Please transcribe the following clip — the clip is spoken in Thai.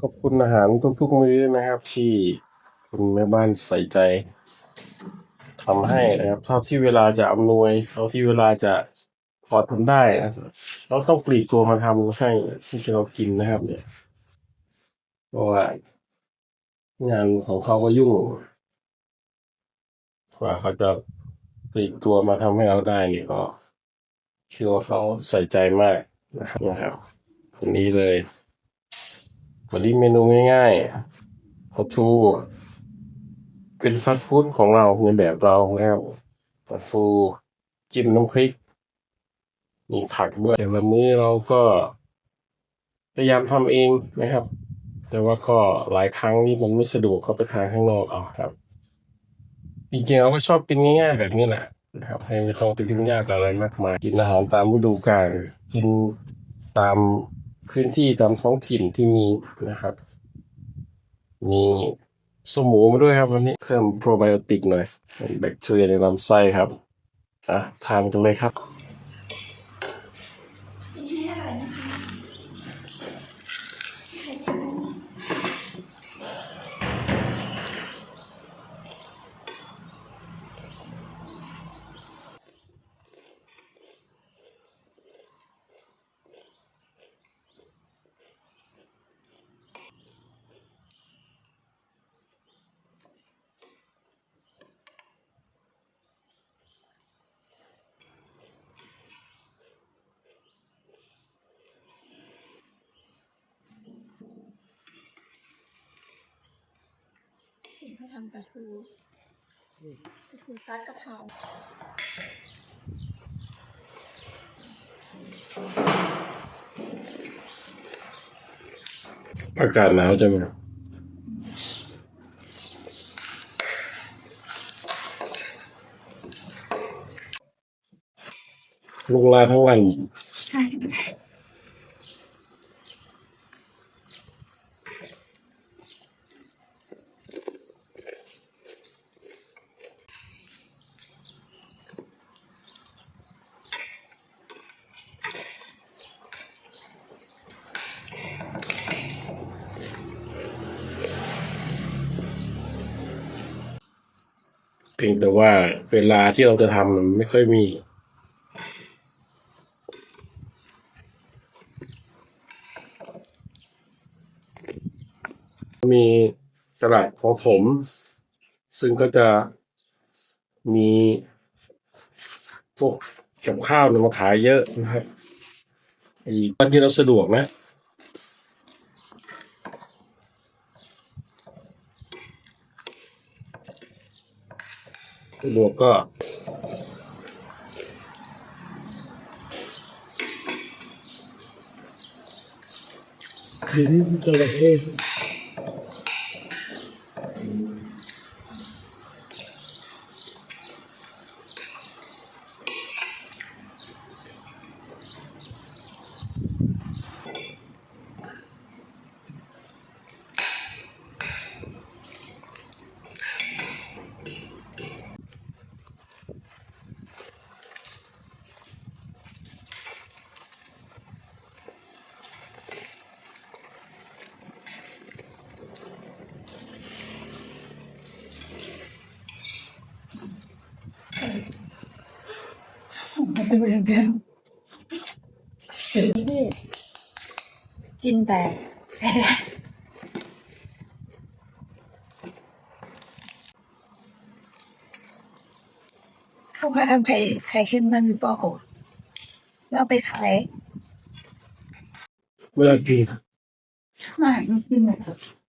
ขอบคุณอาหารทุกๆมื้อนะครับ ที่คุณแม่บ้านใส่ใจทำให้นะครับเท่าที่เวลาจะอำนวยเท่าที่เวลาจะพอทำได้นะเราต้องปลีกตัวมาทำให้ที่เรากินนะครับ เนี่ยเพราะว่างานของเขาก็ยุ่งกว่าเขาจะปลีกตัวมาทำให้เราได้นี่ก็เชื่อว่าเขาใส่ใจมากนะครับนะครับวันนี้เลย วันนี้เมนูง่ายๆ how to เป็นฟาสต์ฟู้ดของเราในแบบเราแล้วฟาสต์ฟู้ดจิ้มน้ำพริก มีผักด้วยแต่ละมื้อเราก็พยายามทำเองนะครับ แต่ว่าก็หลายครั้งนี่มันไม่สะดวกก็ไปทานข้างนอกเอาครับจริงๆเราก็ชอบกินง่ายๆแบบนี้แหละนะครับให้ไม่ต้องไปยุ่งยากอะไรมากมายกินอาหารตามฤดูกาลกินตาม พื้นที่ตามท้องถิ่นที่มีนะครับ มีสมหมูมาด้วยครับวันนี้เพิ่มโปรไบโอติกหน่อยเป็นแบคทีเรียในลำไส้ครับอะทานกันเลยครับเขา ทำปลาทูปลาทูซอสกะเพราอากาศหนาวจังเลยลงลาทั้งวันใช่ พียงแต่ว่าเวลาที่เราจะทำมันไม่ค่อยมี มีตลาดของผม ซึ่งก็จะมีพวกกับข้าวเนี่ยมาขายเยอะนะครับอีกวันที่เราสะดวกนะ สะดวกก็ ดูอย่างเดียวเห็นที่กินแต่เขาพาทำไข่ไข่เค็มมันมีปอโหแล้วเอาไปขายเวลากินมากินแบบ